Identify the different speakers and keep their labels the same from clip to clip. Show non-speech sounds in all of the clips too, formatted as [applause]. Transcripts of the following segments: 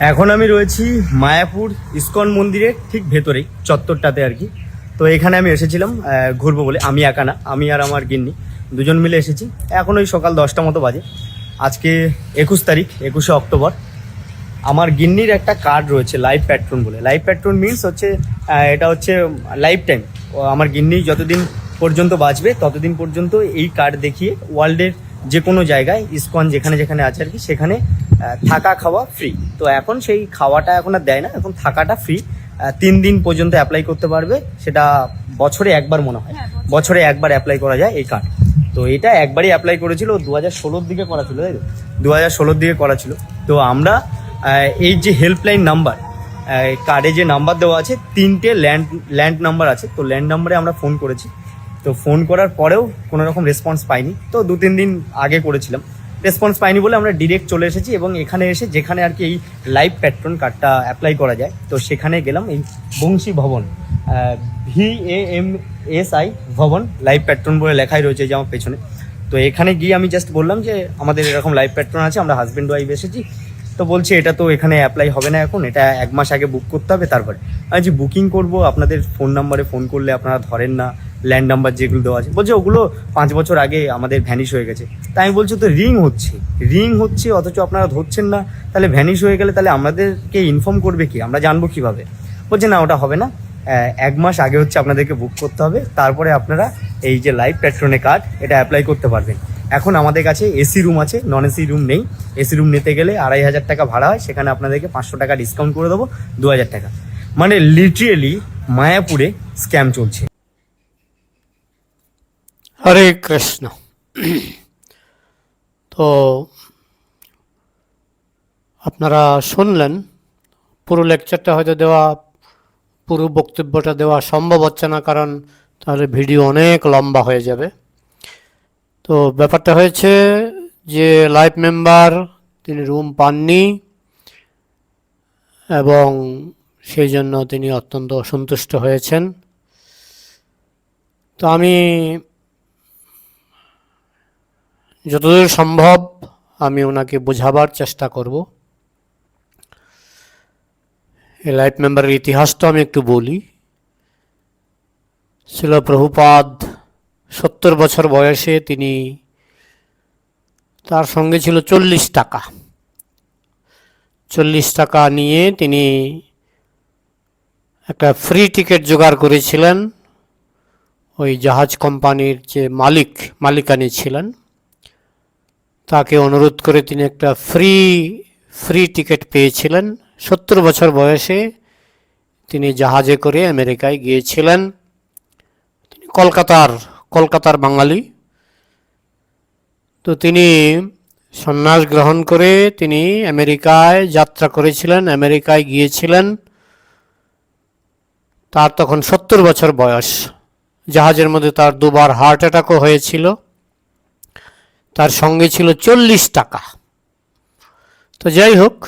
Speaker 1: এখন আমি রয়েছি মায়াপুর ইস্কন মন্দিরের ঠিক ভেতরেই, চত্বরটাতে আর কি। তো এখানে আমি এসেছিলাম ঘুরবো বলে। আমি একা না, আমি আর আমার গিন্নি, দুজন মিলে এসেছি। এখন ওই সকাল দশটা মতো বাজে। আজকে একুশ তারিখ, একুশে অক্টোবর। আমার গিন্নির একটা কার্ড রয়েছে লাইভ প্যাট্রন বলে। লাইভ প্যাট্রন মিনস হচ্ছে এটা হচ্ছে লাইফ টাইম আমার গিন্নি যতদিন পর্যন্ত বাঁচবে, ততদিন পর্যন্ত এই কার্ড দেখিয়ে ওয়ার্ল্ডের যে কোনো জায়গায় ইসকন যেখানে যেখানে আছে আর কি সেখানে থাকা খাওয়া ফ্রি তো এখন সেই খাওয়াটা এখন আর দেয় না এখন থাকাটা ফ্রি তিন দিন পর্যন্ত অ্যাপ্লাই করতে পারবে সেটা বছরে একবার মনে হয়। বছরে। একবার অ্যাপ্লাই করা যায় এই কার্ড তো এটা একবারই অ্যাপ্লাই করেছিল দু হাজার ষোলোর দিকে করা ছিল তাই তো? দু হাজার ষোলোর দিকে করা ছিল। তো আমরা এই যে হেল্পলাইন নাম্বার কার্ডে যে নাম্বার দেওয়া আছে তিনটে ল্যান্ড ল্যান্ড নাম্বার আছে। তো ল্যান্ড নাম্বারে আমরা ফোন করেছি। তো ফোন করার পরেও কোনো রকম রেসপন্স পাইনি। তো দু তিন দিন আগে করেছিলাম। রেসপন্স পাইনি বলে আমরা ডিরেক্ট চলে এসেছি এবং এখানে এসে যেখানে আর কি এই লাইভ প্যাট্রন কার্ডটা অ্যাপ্লাই করা যায়, তো সেখানে গেলাম এই Bansi Bhavan V A M S I Bhavan life patron বলে লেখাই রয়েছে যে আমার পেছনে। তো এখানে গিয়ে আমি জাস্ট বললাম যে, আমাদের এরকম লাইভ প্যাট্রন আছে, আমরা হাজব্যান্ড ওয়াইফ এসেছি। তো বলছে, এটা তো এখানে অ্যাপ্লাই হবে না এখন, এটা এক মাস আগে বুক করতে হবে তারপরে। আমি যে বুকিং করব, আপনাদের ফোন নাম্বারে ফোন করলে আপনারা ধরেন না। ল্যান্ড নাম্বার যেগুলো দেওয়া আছে। বলছে ওগুলো পাঁচ বছর আগে আমাদের ভ্যানিশ হয়ে গেছে। তাই আমি বলছি, তো রিং হচ্ছে। রিং হচ্ছে, অথচ আপনারা ধরছেন না। তাহলে ভ্যানিশ হয়ে গেলে তাহলে আমাদেরকে ইনফর্ম করবে কি? আমরা জানব কীভাবে? বলছে, না, ওটা হবে না। এক মাস আগে হচ্ছে আপনাদেরকে বুক করতে হবে। তারপরে আপনারা এই যে লাইভ প্যাট্রনে কার্ড এটা অ্যাপ্লাই করতে পারবেন। এখন আমাদের কাছে এসি রুম আছে নন এসি রুম নেই। এসি রুম নিতে গেলে আড়াই হাজার টাকা ভাড়া হয়। সেখানে আপনাদেরকে পাঁচশো টাকা ডিসকাউন্ট করে দেবো, দু হাজার টাকা। মানে লিটারেলি মায়াপুরে স্ক্যাম চলছে।
Speaker 2: হরে কৃষ্ণ। তো আপনারা শুনলেন, পুরো লেকচারটা হয়তো দেওয়া, পুরো বক্তব্যটা দেওয়া সম্ভব হচ্ছে না, কারণ তাহলে ভিডিও অনেক লম্বা হয়ে যাবে। তো ব্যাপারটা হয়েছে যে লাইভ মেম্বার তিনি রুম পাননি, এবং সেই জন্য তিনি অত্যন্ত অসন্তুষ্ট হয়েছেন। তো আমি যতদূর সম্ভব আমি ওনাকে বোঝাবার চেষ্টা করব। লাইফ মেম্বারের ইতিহাসটা আমি একটু বলি। ছিল প্রভুপাদ সত্তর বছর বয়সে তিনি তার সঙ্গে ছিল চল্লিশ টাকা। চল্লিশ টাকা নিয়ে তিনি একটা ফ্রি টিকিট জোগাড় করেছিলেন। ওই জাহাজ কোম্পানির যে মালিক, মালিকানি ছিলেন। তাকে অনুরোধ করে তিনি একটা ফ্রি ফ্রি টিকিট পেয়েছিলেন। সত্তর বছর বয়সে তিনি জাহাজে করে আমেরিকায় গিয়েছিলেন। তিনি কলকাতার কলকাতার বাঙালি। তো তিনি সন্ন্যাস গ্রহণ করে তিনি আমেরিকায় যাত্রা করেছিলেন, আমেরিকায় গিয়েছিলেন। তার তখন সত্তর বছর বয়স। জাহাজের মধ্যে তার দুবার হার্ট অ্যাটাকও হয়েছিল। তার সঙ্গে ছিল চল্লিশ টাকা। তো যাই হোক,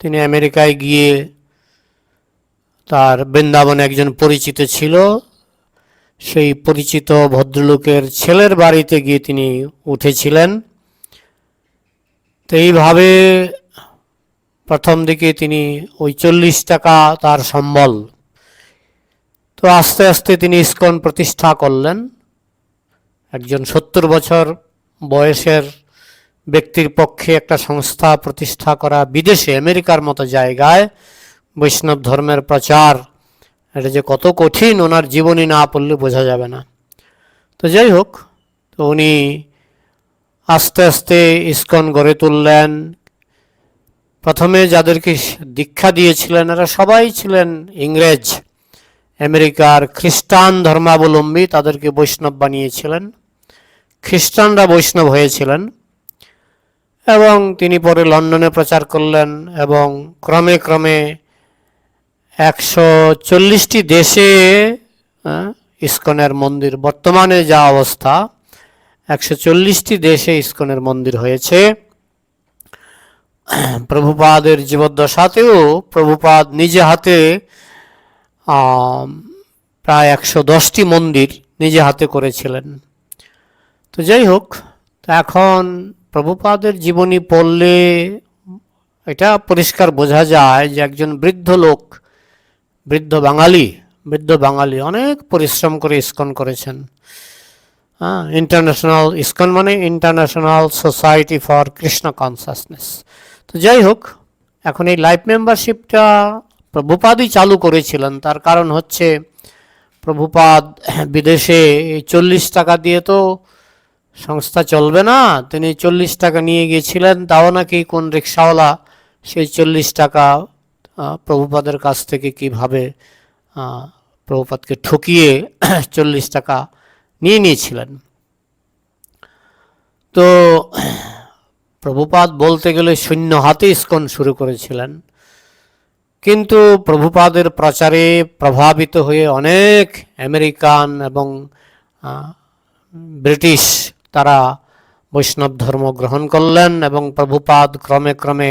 Speaker 2: তিনি আমেরিকায় গিয়ে তার বৃন্দাবনে একজন পরিচিত ছিল। সেই পরিচিত ভদ্রলোকের ছেলের বাড়িতে গিয়ে তিনি উঠেছিলেন। তো এইভাবে প্রথম দিকে তিনি ওই চল্লিশ টাকা তার সম্বল। তো আস্তে আস্তে তিনি ইস্কন প্রতিষ্ঠা করলেন। একজন সত্তর বছর বয়সের ব্যক্তির পক্ষে একটা সংস্থা প্রতিষ্ঠা করা বিদেশে, আমেরিকার মতো জায়গায় বৈষ্ণব ধর্মের প্রচার, এটা যে কত কঠিন ওনার জীবনী না পড়লে বোঝা যাবে না। তো যাই হোক, তো উনি আস্তে আস্তে ইস্কন গড়ে তুললেন। প্রথমে যাদেরকে দীক্ষা দিয়েছিলেন, এরা সবাই ছিলেন ইংরেজ। আমেরিকার খ্রিস্টান ধর্মাবলম্বী তাদেরকে বৈষ্ণব বানিয়েছিলেন। খ্রিস্টানরা বৈষ্ণব হয়েছিলেন এবং তিনি পরে লন্ডনে প্রচার করলেন এবং ক্রমে ক্রমে একশো চল্লিশটি দেশে ইস্কনের মন্দির, বর্তমানে যা অবস্থা, একশো চল্লিশটি দেশে ইস্কনের মন্দির হয়েছে। প্রভুপাদের জীবদ্দশাতেও প্রভুপাদ নিজে হাতে প্রায় একশো দশটি মন্দির নিজে হাতে করেছিলেন। তো যাই হোক এখন প্রভুপাদের জীবনী পড়লে এটা পরিষ্কার বোঝা যায় যে একজন বৃদ্ধ লোক, বৃদ্ধ বাঙালি বৃদ্ধ বাঙালি অনেক পরিশ্রম করে ইস্কন করেছেন। হ্যাঁ ইন্টারন্যাশনাল ইস্কন মানে international society for Krishna consciousness তো যাই হোক, এখন এই লাইফ মেম্বারশিপটা প্রভুপাদই চালু করেছিলেন। তার কারণ হচ্ছে প্রভুপাদ বিদেশে চল্লিশ টাকা দিয়ে তো সংস্থা চলবে না। তিনি চল্লিশ টাকা নিয়ে গিয়েছিলেন, তাও নাকি কোন রিক্সাওয়ালা সেই চল্লিশ টাকা প্রভুপাদের কাছ থেকে কীভাবে প্রভুপাদকে ঠকিয়ে [clears throat] চল্লিশ টাকা নিয়ে নিয়েছিলেন। তো প্রভুপাদ বলতে গেলে শূন্য হাতে ইস্কন শুরু করেছিলেন। কিন্তু প্রভুপাদের প্রচারে প্রভাবিত হয়ে অনেক আমেরিকান এবং ব্রিটিশ তারা বৈষ্ণব ধর্ম গ্রহণ করলেন এবং প্রভুপাদ ক্রমে ক্রমে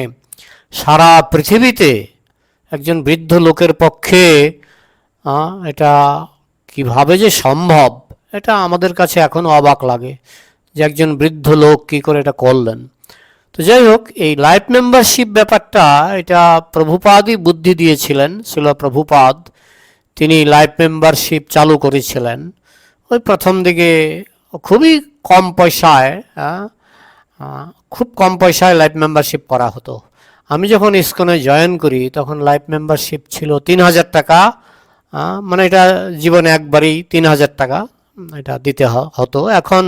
Speaker 2: সারা পৃথিবীতে একজন বৃদ্ধ লোকের পক্ষে এটা কীভাবে যে সম্ভব, এটা আমাদের কাছে এখনও অবাক লাগে যে একজন বৃদ্ধ লোক কি করে এটা করলেন। তো যাই হোক, এই লাইফ মেম্বারশিপ ব্যাপারটা, এটা প্রভুপাদই বুদ্ধি দিয়েছিলেন, ছিল প্রভুপাদ। তিনি লাইফ মেম্বারশিপ চালু করেছিলেন। ওই প্রথম দিকে খুবই কম পয়সায় খুব কম পয়সায় লাইফ মেম্বারশিপ করা হতো। আমি যখন ইসকনে জয়েন করি, তখন লাইফ মেম্বারশিপ ছিল তিন হাজার টাকা মানে এটা জীবনে একবারই তিন হাজার টাকা, এটা দিতে হতো। এখন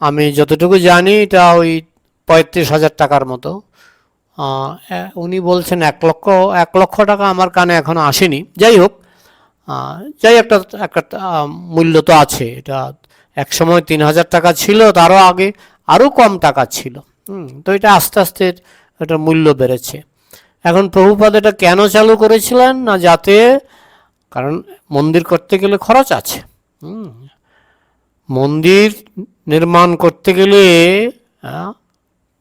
Speaker 2: আমি যতটুকু জানি, এটা ওই পঁয়ত্রিশ হাজার টাকার মতো। উনি বলছেন এক লক্ষ এক লক্ষ টাকা আমার কানে এখনও আসেনি। যাই হোক যাই একটা একটা মূল্য তো আছে, এটা এক সময় তিন হাজার টাকা ছিল, তারও আগে আরও কম টাকা ছিল। তো এটা আস্তে আস্তে এটার মূল্য বেড়েছে। এখন প্রভুপাদ এটা কেন চালু করেছিলেন না যাতে? কারণ মন্দির করতে গেলে খরচ আছে। মন্দির নির্মাণ করতে গেলে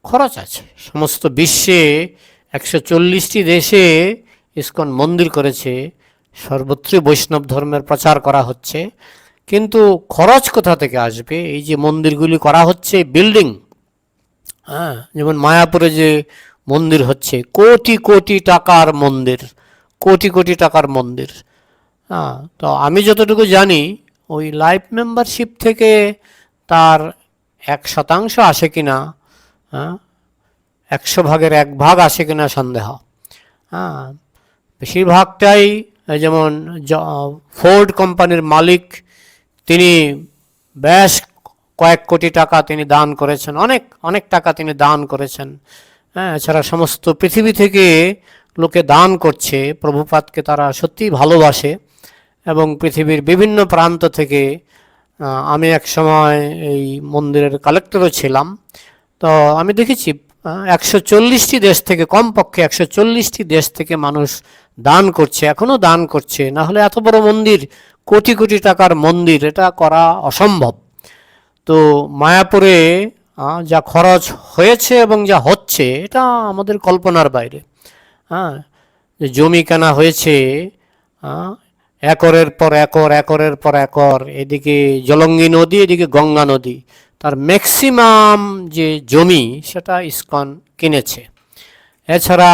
Speaker 2: খরচ আছে। সমস্ত বিশ্বে একশো চল্লিশটি দেশে ইসকন মন্দির করেছে। সর্বত্রই বৈষ্ণব ধর্মের প্রচার করা হচ্ছে। কিন্তু খরচ কোথা থেকে আসবে? এই যে মন্দিরগুলি করা হচ্ছে বিল্ডিং হ্যাঁ যেমন মায়াপুরে যে মন্দির হচ্ছে, কোটি কোটি টাকার মন্দির, কোটি কোটি টাকার মন্দির হ্যাঁ তো আমি যতটুকু জানি, ওই লাইফ মেম্বারশিপ থেকে তার এক শতাংশ আসে কি না হ্যাঁ একশো ভাগের এক ভাগ আসে কিনা সন্দেহ হ্যাঁ বেশিরভাগটাই, যেমন ফোর্ড কোম্পানির মালিক তিনি বেশ কয়েক কোটি টাকা তিনি দান করেছেন, অনেক অনেক টাকা তিনি দান করেছেন। হ্যাঁ এছাড়া সমস্ত পৃথিবী থেকে লোকে দান করছে প্রভুপাতকে তারা সত্যিই ভালোবাসে এবং পৃথিবীর বিভিন্ন প্রান্ত থেকে আমি এক সময় এই মন্দিরের কালেক্টরও ছিলাম। তো আমি দেখেছি একশো চল্লিশটি দেশ থেকে, কমপক্ষে একশো চল্লিশটি দেশ থেকে মানুষ দান করছে, এখনও দান করছে। না হলে এত বড় মন্দির কোটি কোটি টাকার মন্দির, এটা করা অসম্ভব। তো মায়াপুরে যা খরচ হয়েছে এবং যা হচ্ছে, এটা আমাদের কল্পনার বাইরে। হ্যাঁ যে জমি কেনা হয়েছে একরের পর একর, একরের পর একর, এদিকে জলঙ্গি নদী, এদিকে গঙ্গা নদী। তার ম্যাক্সিমাম যে জমি, সেটা ইস্কন কিনেছে। এছাড়া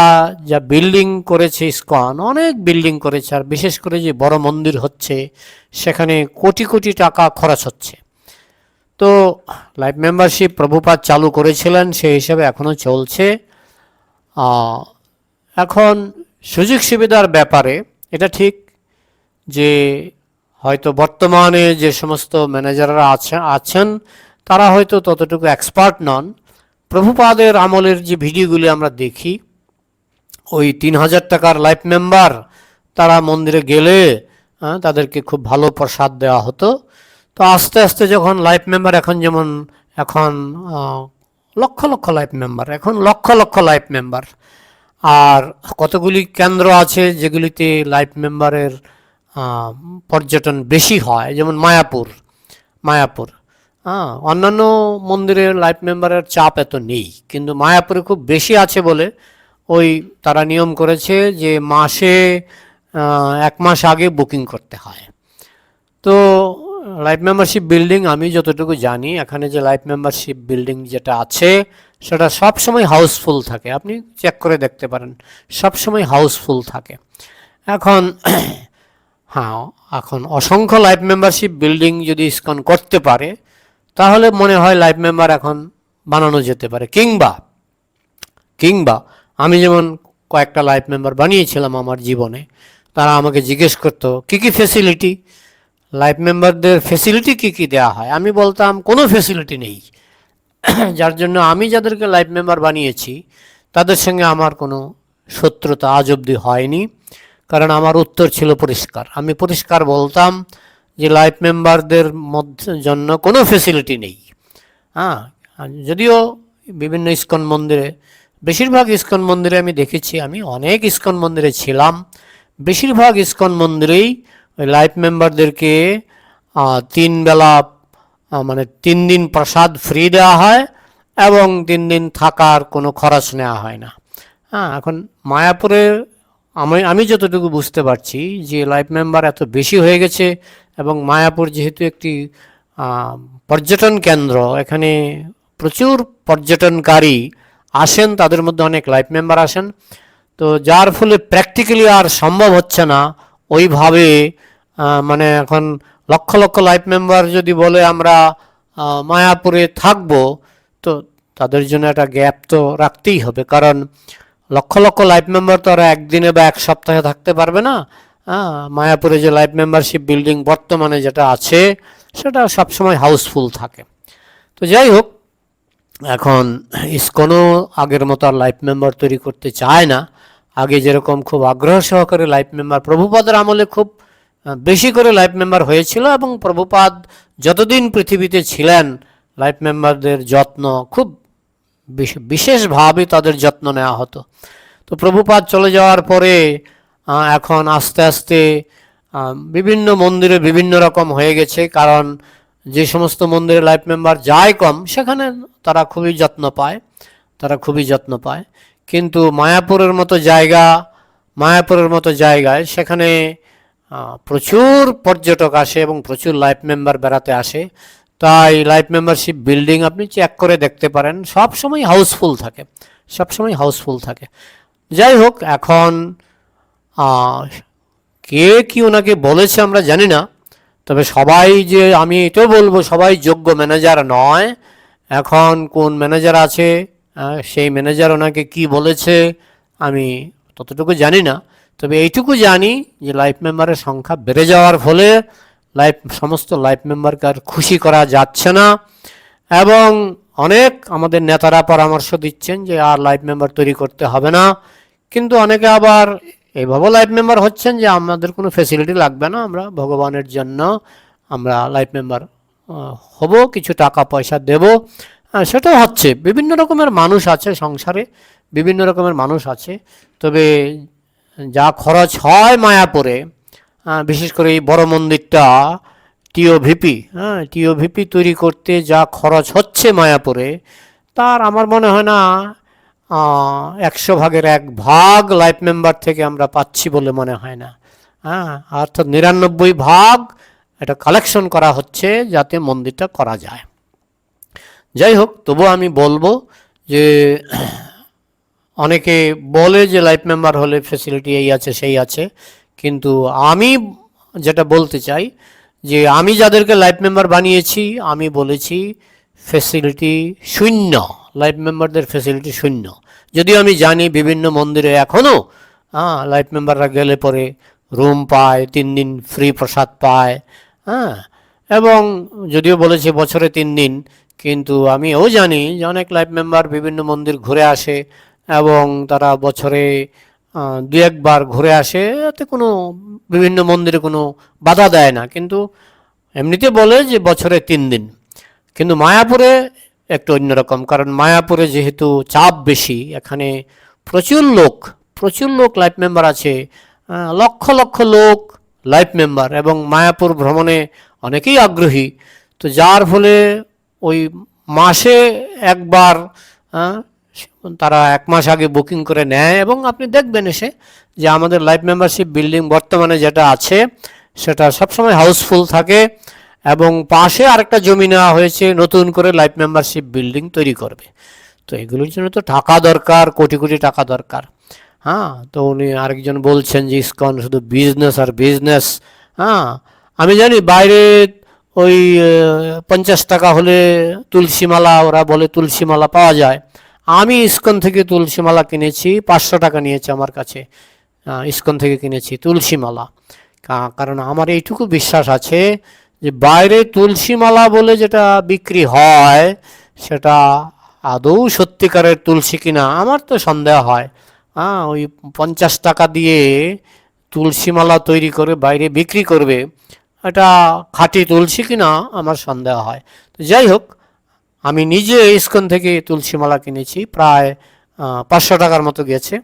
Speaker 2: যা বিল্ডিং করেছে ইস্কন, অনেক বিল্ডিং করেছে, আর বিশেষ করে যে বড় মন্দির হচ্ছে, সেখানে কোটি কোটি টাকা খরচ হচ্ছে। তো লাইফ মেম্বারশিপ প্রভুপাত চালু করেছিলেন, সেই হিসাবে এখনও চলছে। এখন সুযোগ সুবিধার ব্যাপারে এটা ঠিক যে হয়তো বর্তমানে যে সমস্ত ম্যানেজাররা আছেন আছেন, তারা হয়তো ততটুকু এক্সপার্ট নন প্রভুপাদের আমলের যে ভিডিওগুলি আমরা দেখি, ওই তিন হাজার টাকার লাইফ মেম্বার তারা মন্দিরে গেলে তাদেরকে খুব ভালো প্রসাদ দেওয়া হতো। তো আস্তে আস্তে যখন লাইফ মেম্বার এখন যেমন, এখন লক্ষ লক্ষ লাইফ মেম্বার, এখন লক্ষ লক্ষ লাইফ মেম্বার। আর কতগুলি কেন্দ্র আছে যেগুলিতে লাইফ মেম্বারের পর্যটন বেশি হয়? যেমন মায়াপুর মায়াপুর। হ্যাঁ অন্যান্য মন্দিরের লাইফ মেম্বারের চাপ এত নেই, কিন্তু মায়াপুরে খুব বেশি আছে বলে ওই তারা নিয়ম করেছে যে মাসে এক মাস আগে বুকিং করতে হয়। তো লাইফ মেম্বারশিপ বিল্ডিং আমি যতটুকু জানি, এখানে যে লাইফ মেম্বারশিপ বিল্ডিং যেটা আছে, সেটা সবসময় হাউসফুল থাকে। আপনি চেক করে দেখতে পারেন, সবসময় হাউসফুল থাকে। এখন হ্যাঁ এখন অসংখ্য লাইফ মেম্বারশিপ বিল্ডিং যদি ইসকন করতে পারে তাহলে মনে হয় লাইভ মেম্বার এখন বানানো যেতে পারে। কিংবা কিংবা আমি যেমন কয়েকটা লাইফ মেম্বার বানিয়েছিলাম আমার জীবনে, তারা আমাকে জিজ্ঞেস করতো, কী কী ফেসিলিটি লাইভ মেম্বারদের ফেসিলিটি কী কী দেওয়া হয়? আমি বলতাম, কোনো ফেসিলিটি নেই। [clears throat] যার জন্য আমি যাদেরকে লাইভ মেম্বার বানিয়েছি, তাদের সঙ্গে আমার কোনো শত্রুতা আজ অবধি হয়নি। কারণ আমার উত্তর ছিল পরিষ্কার। আমি পরিষ্কার বলতাম যে লাইফ মেম্বারদের মধ্যে, জন্য কোনো ফেসিলিটি নেই। হ্যাঁ যদিও বিভিন্ন ইস্কন মন্দিরে, বেশিরভাগ ইস্কন মন্দিরে আমি দেখেছি, আমি অনেক ইস্কন মন্দিরে ছিলাম। বেশিরভাগ ইস্কন মন্দিরেই ওই লাইফ মেম্বারদেরকে তিন বেলা মানে তিন দিন প্রসাদ ফ্রি দেওয়া হয় এবং তিন দিন থাকার কোনো খরচ নেওয়া হয় না। হ্যাঁ এখন মায়াপুরে আমি আমি যতটুকু বুঝতে পারছি যে লাইফ মেম্বার এত বেশি হয়ে গেছে এবং মায়াপুর যেহেতু একটি পর্যটন কেন্দ্র, এখানে প্রচুর পর্যটনকারী আসেন, তাদের মধ্যে অনেক লাইফ মেম্বার আসেন। তো যার ফলে প্র্যাকটিক্যালি আর সম্ভব হচ্ছে না ওইভাবে মানে এখন লক্ষ লক্ষ লাইফ মেম্বার যদি বলে আমরা মায়াপুরে থাকব, তো তাদের জন্য একটা গ্যাপ তো রাখতেই হবে। কারণ লক্ষ লক্ষ লাইফ মেম্বার তো আর একদিনে বা এক সপ্তাহে থাকতে পারবে না। হ্যাঁ মায়াপুরে যে লাইফ মেম্বারশিপ বিল্ডিং বর্তমানে যেটা আছে, সেটা সবসময় হাউসফুল থাকে। তো যাই হোক, এখন ইসকনও আগের মতো আর লাইফ মেম্বার তৈরি করতে চায় না। আগে যেরকম খুব আগ্রহ সহকারে লাইফ মেম্বার প্রভুপাদের আমলে খুব বেশি করে লাইফ মেম্বার হয়েছিল এবং প্রভুপাদ যতদিন পৃথিবীতে ছিলেন লাইফ মেম্বারদের যত্ন খুব বিশেষভাবে তাদের যত্ন নেওয়া হতো। তো প্রভুপাদ চলে যাওয়ার পরে এখন আস্তে আস্তে বিভিন্ন মন্দিরে বিভিন্ন রকম হয়ে গেছে। কারণ যে সমস্ত মন্দিরে লাইফ মেম্বার যায় কম, সেখানে তারা খুবই যত্ন পায়, তারা খুবই যত্ন পায়। কিন্তু মায়াপুরের মতো জায়গা, মায়াপুরের মতো জায়গায় সেখানে প্রচুর পর্যটক আসে এবং প্রচুর লাইফ মেম্বার বেড়াতে আসে। তাই লাইফ মেম্বারশিপ বিল্ডিং আপনি চেক করে দেখতে পারেন। সব সময় হাউসফুল থাকে। সব সময় হাউসফুল থাকে। যাই হোক, এখন কে কি ওনাকে বলেছে আমরা জানি না। তবে সবাই যে, আমি এটাও বলব, সবাই যোগ্য ম্যানেজার নয়। এখন কোন ম্যানেজার আছে সেই ম্যানেজার ওনাকে কি বলেছে, আমি ততটুকু জানি না। তবে এইটুকু জানি যে লাইফ মেম্বারের সংখ্যা বেড়ে যাওয়ার ফলে লাইফ সমস্ত লাইফ মেম্বারকে আর খুশি করা যাচ্ছে না। এবং অনেক আমাদের নেতারা পরামর্শ দিচ্ছেন যে আর লাইফ মেম্বার তৈরি করতে হবে না। কিন্তু অনেকে আবার এইভাবে লাইফ মেম্বার হচ্ছেন যে আমাদের কোনো ফেসিলিটি লাগবে না, আমরা ভগবানের জন্য আমরা লাইফ মেম্বার হব, কিছু টাকা, পয়সা দেব। সেটাও হচ্ছে। বিভিন্ন রকমের মানুষ আছে সংসারে, বিভিন্ন রকমের মানুষ আছে। তবে যা খরচ হয় মায়াপুরে বিশেষ করে এই বড় মন্দিরটা টিও ভিপি হ্যাঁ টিও ভিপি তৈরি করতে যা খরচ হচ্ছে মায়াপুরে, তার আমার মনে হয় না একশো ভাগের এক ভাগ লাইফ মেম্বার থেকে আমরা পাচ্ছি বলে মনে হয় না। হ্যাঁ অর্থাৎ নিরানব্বই ভাগ এটা কালেকশন করা হচ্ছে যাতে মন্দিরটা করা যায়। যাই হোক তবু আমি বলব যে, অনেকে বলে যে লাইফ মেম্বার হলে ফেসিলিটি এই আছে, সেই আছে কিন্তু আমি যেটা বলতে চাই যে আমি যাদেরকে লাইফ মেম্বার বানিয়েছি, আমি বলেছি ফেসিলিটি শূন্য লাইফ মেম্বারদের ফেসিলিটি শূন্য। যদিও আমি জানি বিভিন্ন মন্দিরে এখনও হ্যাঁ লাইফ মেম্বাররা গেলে পরে রুম পায়, তিন দিন ফ্রি প্রসাদ পায় হ্যাঁ। এবং যদিও বলেছে বছরে তিন দিন, কিন্তু আমি এও জানি যে অনেক লাইফ মেম্বার বিভিন্ন মন্দির ঘুরে আসে এবং তারা বছরে দু একবার ঘুরে আসে, এতে কোনো বিভিন্ন মন্দিরে কোনো বাধা দেয় না। কিন্তু এমনিতে বলে যে বছরে তিন দিন। কিন্তু মায়াপুরে একটু অন্যরকম কারণ মায়াপুরে যেহেতু চাপ বেশি, এখানে প্রচুর লোক প্রচুর লোক লাইফ মেম্বার আছে লক্ষ লক্ষ লোক লাইফ মেম্বার এবং মায়াপুর ভ্রমণে অনেকেই আগ্রহী। তো যার ফলে ওই মাসে একবার তারা এক মাস আগে বুকিং করে নেয় এবং আপনি দেখবেন এসে যে আমাদের লাইফ মেম্বারশিপ বিল্ডিং বর্তমানে যেটা আছে, সেটা সবসময় হাউসফুল থাকে এবং পাশে আরেকটা জমি নেওয়া হয়েছে, নতুন করে লাইফ মেম্বারশিপ বিল্ডিং তৈরি করবে। তো এগুলোর জন্য তো টাকা দরকার, কোটি কোটি টাকা দরকার। হ্যাঁ তো উনি আরেকজন বলছেন যে, ইসকন, শুধু বিজনেস আর বিজনেস হ্যাঁ আমি জানি বাইরে ওই পঞ্চাশ টাকা হলে তুলসীমালা, ওরা বলে তুলসীমালা পাওয়া যায়। আমি ইস্কন থেকে তুলসীমালা কিনেছি, পাঁচশো টাকা নিয়েছে আমার কাছে। ইসকন থেকে কিনেছি তুলসীমালা কা- কারণ আমার এইটুকু বিশ্বাস আছে যে বাইরে তুলসীমালা বলে যেটা বিক্রি হয়, সেটা আদৌ সত্যিকারের তুলসী কিনা, আমার তো সন্দেহ হয়। হ্যাঁ ওই পঞ্চাশ টাকা দিয়ে তুলসীমালা তৈরি করে বাইরে বিক্রি করবে, এটা খাঁটি তুলসী কিনা, আমার সন্দেহ হয়। তো যাই হোক আমি নিজে ইস্কন থেকে তুলসীমালা কিনেছি, প্রায় পাঁচশো টাকার মতো গেছে।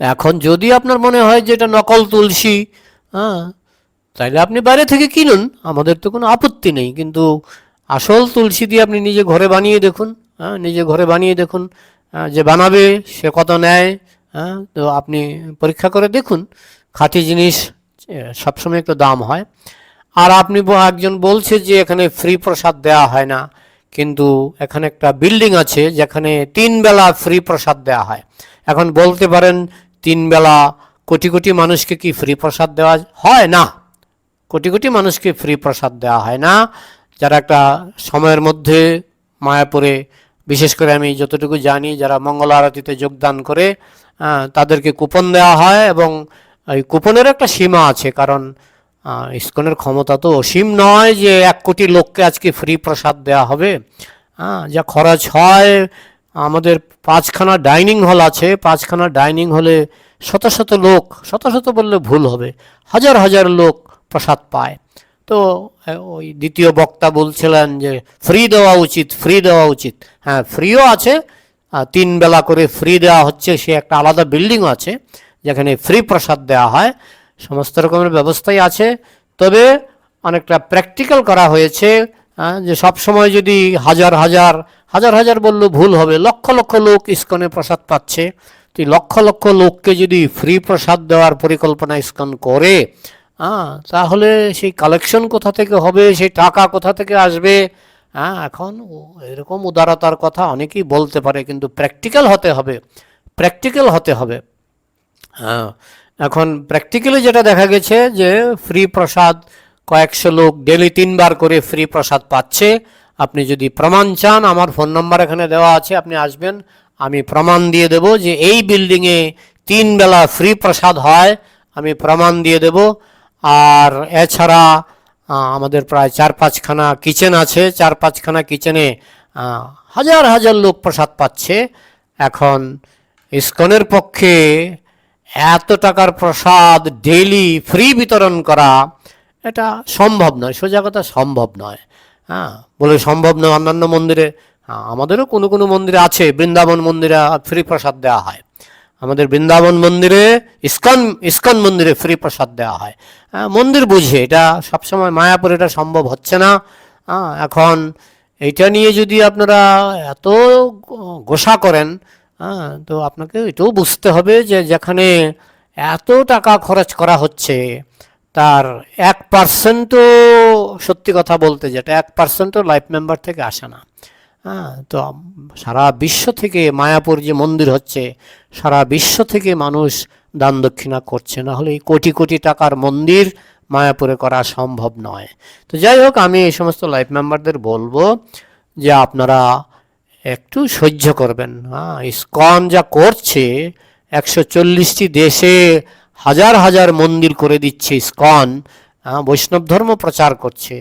Speaker 2: তা এখন যদি আপনার মনে হয় যে এটা নকল তুলসী হ্যাঁ তাহলে আপনি বাইরে থেকে কিনুন, আমাদের তো কোনো আপত্তি নেই, কিন্তু আসল তুলসী দিয়ে আপনি নিজে ঘরে বানিয়ে দেখুন হ্যাঁ নিজে ঘরে বানিয়ে দেখুন যে বানাবে, সে কত নেয় হ্যাঁ তো আপনি পরীক্ষা করে দেখুন, খাঁটি জিনিস সবসময় একটু দাম হয়। আর আপনি একজন বলছে যে এখানে ফ্রি প্রসাদ দেওয়া হয় না কিন্তু এখানে একটা বিল্ডিং আছে যেখানে তিন বেলা ফ্রি প্রসাদ দেওয়া হয়। এখন বলতে পারেন তিন বেলা কোটি কোটি মানুষকে কি ফ্রি প্রসাদ দেওয়া হয় না? কোটি কোটি মানুষকে ফ্রি প্রসাদ দেওয়া হয় না। যারা একটা সময়ের মধ্যে মায়াপুরে, বিশেষ করে আমি যতটুকু জানি, যারা মঙ্গল আরতিতে যোগদান করে তাদেরকে কুপন দেওয়া হয় এবং এই কুপনের একটা সীমা আছে, কারণ ইসকনের ক্ষমতা তো অসীম নয় যে এক কোটি লোককে আজকে ফ্রি প্রসাদ দেওয়া হবে। হ্যাঁ যা খরচ হয়, আমাদের পাঁচখানা ডাইনিং হল আছে। পাঁচখানা ডাইনিং হলে শত শত লোক, শত শত বললে ভুল হবে, হাজার হাজার লোক প্রসাদ পায়। তো ওই দ্বিতীয় বক্তা বলছিলেন যে, ফ্রি দেওয়া উচিত, ফ্রি দেওয়া উচিত। হ্যাঁ ফ্রিও আছে। তিন বেলা করে ফ্রি দেওয়া হচ্ছে, সে একটা আলাদা বিল্ডিংও আছে, যেখানে ফ্রি প্রসাদ দেওয়া হয়। সমস্ত রকমের ব্যবস্থাই আছে। তবে অনেকটা প্র্যাকটিক্যাল করা হয়েছে যে সব সময় যদি হাজার হাজার হাজার হাজার বললে ভুল হবে, লক্ষ লক্ষ লোক ইস্কনে প্রসাদ পাচ্ছে। তো এই লক্ষ লক্ষ লোককে যদি ফ্রি প্রসাদ দেওয়ার পরিকল্পনা ইস্কন করে হ্যাঁ তাহলে সেই কালেকশন কোথা থেকে হবে, সেই টাকা কোথা থেকে আসবে? হ্যাঁ এখন এরকম উদারতার কথা অনেকেই বলতে পারে, কিন্তু প্র্যাকটিক্যাল হতে হবে প্র্যাকটিক্যাল হতে হবে। হ্যাঁ এখন প্র্যাকটিক্যালি যেটা দেখা গেছে যে ফ্রি প্রসাদ কয়েকশো লোক ডেলি তিনবার করে ফ্রি প্রসাদ পাচ্ছে। আপনি যদি প্রমাণ চান, আমার ফোন নাম্বার এখানে দেওয়া আছে, আপনি আসবেন, আমি প্রমাণ দিয়ে দেব যে এই বিল্ডিংয়ে তিন বেলা ফ্রি প্রসাদ হয়, আমি প্রমাণ দিয়ে দেব। আর এছাড়া আমাদের প্রায় চার পাঁচখানা কিচেন আছে, চার পাঁচখানা কিচেনে হাজার হাজার লোক প্রসাদ পাচ্ছে। এখন ইস্কনের পক্ষে এত টাকার প্রসাদ ডেইলি ফ্রি বিতরণ করা এটা সম্ভব নয় সোজা কথা সম্ভব নয়। হ্যাঁ বলে সম্ভব নয় অন্যান্য মন্দিরে। হ্যাঁ, আমাদেরও কোনো কোনো মন্দিরে আছে বৃন্দাবন মন্দিরে ফ্রি প্রসাদ দেওয়া হয়। আমাদের বৃন্দাবন মন্দিরে ইস্কন ইস্কন মন্দিরে ফ্রি প্রসাদ দেওয়া হয়। হ্যাঁ, মন্দির বুঝে এটা সবসময় মায়াপুর এটা সম্ভব হচ্ছে না। হ্যাঁ, এখন এইটা নিয়ে যদি আপনারা এত গোসা করেন হ্যাঁ তো আপনাকে এটাও বুঝতে হবে যে যেখানে এত টাকা খরচ করা হচ্ছে, তার এক পার্সেন্টও সত্যি কথা বলতে যেটা এক পার্সেন্টও লাইফ মেম্বার থেকে আসে না। হ্যাঁ তো সারা বিশ্ব থেকে মায়াপুর যে মন্দির হচ্ছে, সারা বিশ্ব থেকে মানুষ দান দক্ষিণা করছে না হলে এই কোটি কোটি টাকার মন্দির মায়াপুরে করা সম্ভব নয়। তো যাই হোক, আমি এই সমস্ত লাইফ মেম্বারদের বলব যে আপনারা একটু সহ্য করবেন হ্যাঁ ইস্কন যা করছে একশো চল্লিশটি দেশে হাজার হাজার মন্দির করে দিচ্ছে ইস্কন। হ্যাঁ, বৈষ্ণব ধর্ম প্রচার করছে।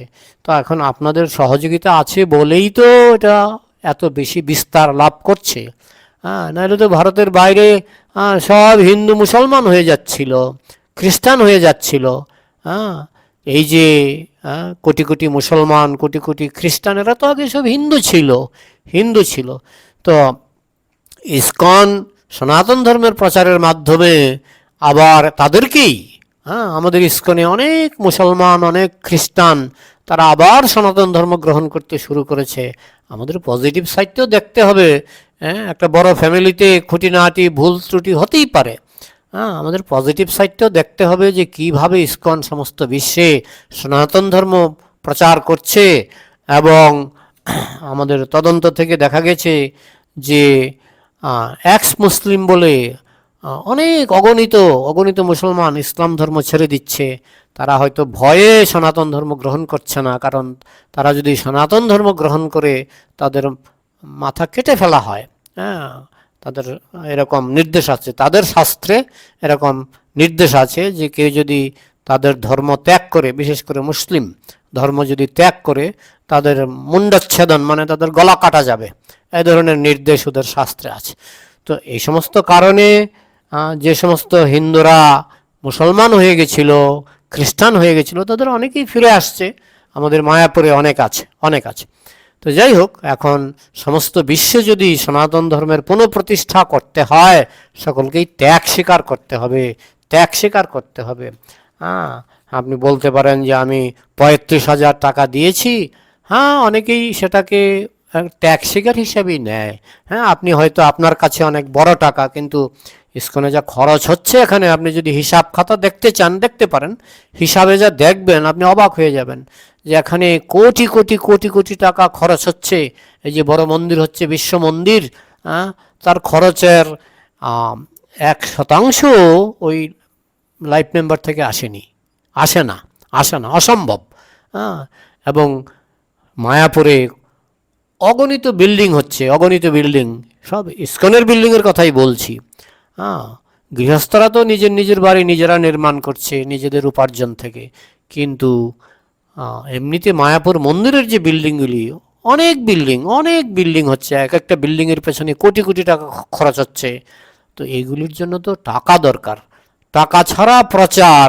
Speaker 2: তো এখন আপনাদের সহযোগিতা আছে বলেই তো এটা এত বেশি বিস্তার লাভ করছে। হ্যাঁ নাহলে তো ভারতের বাইরে সব হিন্দু মুসলমান হয়ে যাচ্ছিল খ্রিস্টান হয়ে যাচ্ছিল। হ্যাঁ এই যে কোটি কোটি মুসলমান কোটি কোটি খ্রিস্টান এরা তো আগে সব হিন্দু ছিল। হিন্দু ছিল। তো ইসকন সনাতন ধর্মের প্রচারের মাধ্যমে আবার তাদেরকেই হ্যাঁ আমাদের ইস্কনে অনেক মুসলমান, অনেক খ্রিস্টান, তারা আবার সনাতন ধর্ম গ্রহণ করতে শুরু করেছে। আমাদের পজিটিভ সাইডটাও দেখতে হবে হ্যাঁ একটা বড় ফ্যামিলিতে খুঁটিনাটি, ভুল ত্রুটি হতেই পারে। হ্যাঁ আমাদের পজিটিভ সাইডটাও দেখতে হবে যে কীভাবে ইসকন সমস্ত বিশ্বে সনাতন ধর্ম প্রচার করছে এবং [coughs] আমাদের তদন্ত থেকে দেখা গেছে যে এক্স মুসলিম বলে অনেক অগণিত অগণিত মুসলমান ইসলাম ধর্ম ছেড়ে দিচ্ছে। তারা হয়তো ভয়ে সনাতন ধর্ম গ্রহণ করছে না, কারণ তারা যদি সনাতন ধর্ম গ্রহণ করে, তাদের মাথা কেটে ফেলা হয়। হ্যাঁ তাদের এরকম নির্দেশ আছে। তাদের শাস্ত্রে এরকম নির্দেশ আছে যে, কেউ যদি তাদের ধর্ম ত্যাগ করে, বিশেষ করে মুসলিম ধর্ম যদি ত্যাগ করে, তাদের মুন্ডচ্ছেদন মানে তাদের গলা কাটা যাবে। এই ধরনের নির্দেশ ওদের শাস্ত্রে আছে। তো এই সমস্ত কারণে যে সমস্ত হিন্দুরা মুসলমান হয়ে গেছিল, খ্রিস্টান হয়ে গেছিল, তাদের অনেকেই ফিরে আসছে। আমাদের মায়াপুরে অনেক আছে অনেক আছে। তো যাই হোক, এখন সমস্ত বিশ্বে যদি সনাতন ধর্মের পুনঃপ্রতিষ্ঠা করতে হয়, সকলকেই ত্যাগ স্বীকার করতে হবে, ত্যাগ স্বীকার করতে হবে। হ্যাঁ আপনি বলতে পারেন যে আমি পঁয়ত্রিশ হাজার টাকা দিয়েছি। হ্যাঁ অনেকেই সেটাকে ত্যাগ স্বীকার হিসাবেই নেয়। হ্যাঁ আপনি হয়তো আপনার কাছে অনেক বড় টাকা কিন্তু ইস্কনে যা খরচ হচ্ছে এখানে আপনি যদি হিসাব খাতা দেখতে চান দেখতে পারেন। হিসাবে যা দেখবেন আপনি অবাক হয়ে যাবেন যে এখানে কোটি কোটি কোটি কোটি টাকা খরচ হচ্ছে। এই যে বড় মন্দির হচ্ছে বিশ্ব মন্দির হ্যাঁ, তার খরচের এক শতাংশ ওই লাইফ মেম্বার থেকে আসেনি। আসে না আসে না, অসম্ভব। হ্যাঁ এবং মায়াপুরে অগণিত বিল্ডিং হচ্ছে, অগণিত বিল্ডিং, সব ইস্কনের বিল্ডিংয়ের কথাই বলছি। হ্যাঁ গৃহস্থরা তো নিজের নিজের বাড়ি নিজেরা নির্মাণ করছে নিজেদের উপার্জন থেকে। কিন্তু এমনিতে মায়াপুর মন্দিরের যে বিল্ডিংগুলি, অনেক বিল্ডিং অনেক বিল্ডিং হচ্ছে, এক একটা বিল্ডিংয়ের পেছনে কোটি কোটি টাকা খরচ হচ্ছে। তো এইগুলির জন্য তো টাকা দরকার। টাকা ছাড়া প্রচার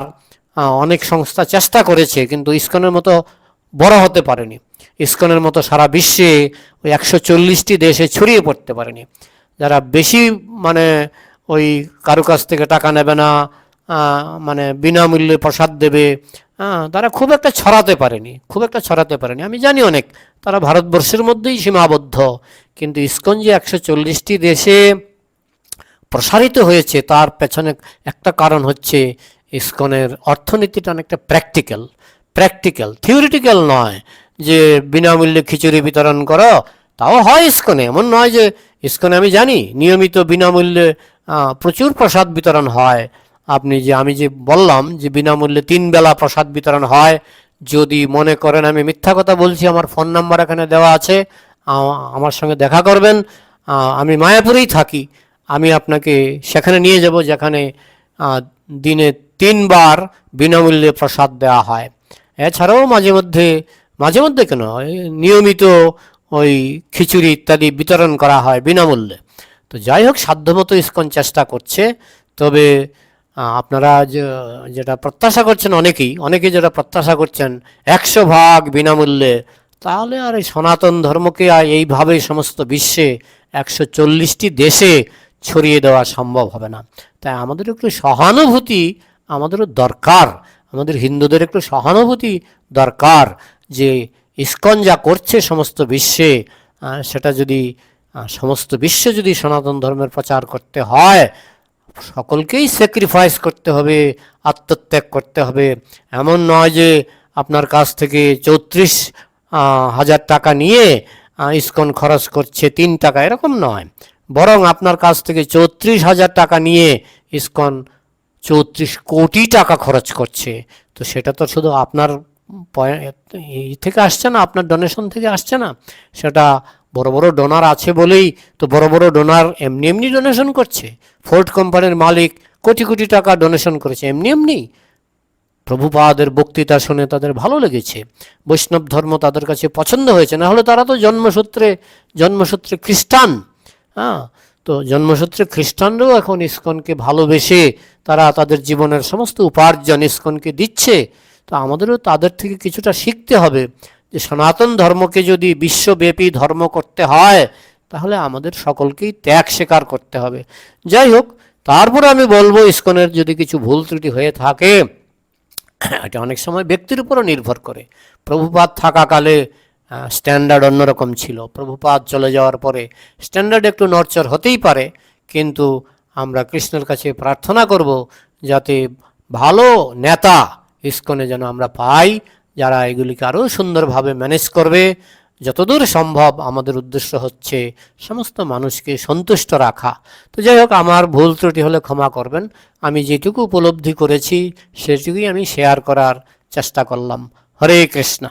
Speaker 2: অনেক সংস্থা চেষ্টা করেছে, কিন্তু ইস্কনের মতো বড় হতে পারেনি। ইস্কনের মতো সারা বিশ্বে ওই একশো চল্লিশটি দেশে ছড়িয়ে পড়তে পারেনি। যারা বেশি মানে ওই কারও কাছ থেকে টাকা নেবে না মানে বিনামূল্যে প্রসাদ দেবে তারা খুব একটা ছড়াতে পারেনি, খুব একটা ছড়াতে পারেনি। আমি জানি অনেক, তারা ভারতবর্ষের মধ্যেই সীমাবদ্ধ, কিন্তু ইস্কন যে একশো চল্লিশটি দেশে প্রসারিত হয়েছে, তার পেছনে একটা কারণ হচ্ছে ইসকনের অর্থনীতিটা অনেকটা প্র্যাকটিক্যাল প্র্যাকটিক্যাল থিওরিটিক্যাল নয় যে বিনামূল্যে খিচুড়ি বিতরণ করো, তাও হয় ইস্কনে। এমন নয় যে ইস্কনে আমি জানি, নিয়মিত বিনামূল্যে প্রচুর প্রসাদ বিতরণ হয়। আপনি যে, আমি যে বললাম যে বিনামূল্যে তিন বেলা প্রসাদ বিতরণ হয়, যদি মনে করেন আমি মিথ্যা কথা বলছি, আমার ফোন নাম্বার এখানে দেওয়া আছে আমার সঙ্গে দেখা করবেন আমি মায়াপুরেই থাকি, আমি আপনাকে সেখানে নিয়ে যাব, যেখানে দিনে তিনবার বিনামূল্যে প্রসাদ দেওয়া হয়। এছাড়াও মাঝে মধ্যে মাঝে মধ্যে কেন? নিয়মিত ওই খিচুড়ি ইত্যাদি বিতরণ করা হয় বিনামূল্যে। তো যাই হোক, সাধ্যমতো ইস্কন চেষ্টা করছে। তবে আপনারা যেটা প্রত্যাশা করছেন অনেকেই অনেকেই যেটা প্রত্যাশা করছেন, একশো ভাগ বিনামূল্যে, তাহলে আর এই সনাতন ধর্মকে আর এইভাবে সমস্ত বিশ্বে একশো চল্লিশটি দেশে ছড়িয়ে দেওয়া সম্ভব হবে না। তাই আমাদের একটু সহানুভূতি আমাদেরও দরকার, আমাদের হিন্দুদের একটু সহানুভূতি দরকার যে ইস্কন যা করছে সমস্ত বিশ্বে সেটা যদি সমস্ত বিশ্বে যদি সনাতন ধর্মের প্রচার করতে হয়, সকলকেই স্যাক্রিফাইস করতে হবে, আত্মত্যাগ করতে হবে। এমন নয় যে আপনার কাছ থেকে চৌত্রিশ হাজার টাকা নিয়ে ইসকন খরচ করছে তিন টাকা, এরকম নয়। বরং আপনার কাছ থেকে চৌত্রিশ হাজার টাকা নিয়ে ইসকন চৌত্রিশ কোটি টাকা খরচ করছে। তো সেটা তো শুধু আপনার ই থেকে আসছে না, আপনার ডোনেশন থেকে আসছে না। সেটা বড় বড় ডোনার আছে বলেই তো বড় বড় ডোনার এমনি এমনি ডোনেশন করছে। ফোর্ড কোম্পানির মালিক কোটি কোটি টাকা ডোনেশন করেছে, এমনি এমনি। প্রভুপাদের বক্তৃতা শুনে তাদের ভালো লেগেছে। বৈষ্ণব ধর্ম তাদের কাছে পছন্দ হয়েছে না হলে তারা তো জন্মসূত্রে জন্মসূত্রে খ্রিস্টান। হ্যাঁ তো জন্মসূত্রে খ্রিস্টানরাও এখন ইস্কনকে ভালোবেসে তারা তাদের জীবনের সমস্ত উপার্জন ইস্কনকে দিচ্ছে, তো আমাদেরও তাদের থেকে কিছুটা শিখতে হবে যে সনাতন ধর্মকে যদি বিশ্বব্যাপী ধর্ম করতে হয়, তাহলে আমাদের সকলকেই ত্যাগ স্বীকার করতে হবে। যাই হোক, তারপরে আমি বলব ইস্কনের যদি কিছু ভুল ত্রুটি হয়ে থাকে, এটা অনেক সময় ব্যক্তির উপরও নির্ভর করে। প্রভুপাত থাকাকালে স্ট্যান্ডার্ড অন্যরকম ছিল। প্রভুপাদ চলে যাওয়ার পরে স্ট্যান্ডার্ড একটু নড়চড় হতেই পারে, কিন্তু আমরা কৃষ্ণের কাছে প্রার্থনা করব যাতে ভালো নেতা ইস্কনে যেন আমরা পাই, যারা এগুলিকে আরও সুন্দরভাবে ম্যানেজ করবে। যতদূর সম্ভব আমাদের উদ্দেশ্য হচ্ছে সমস্ত মানুষকে সন্তুষ্ট রাখা। তো যাই হোক, আমার ভুল ত্রুটি হলে ক্ষমা করবেন। আমি যেটুকু উপলব্ধি করেছি, সেটুকুই আমি শেয়ার করার চেষ্টা করলাম। হরে কৃষ্ণ।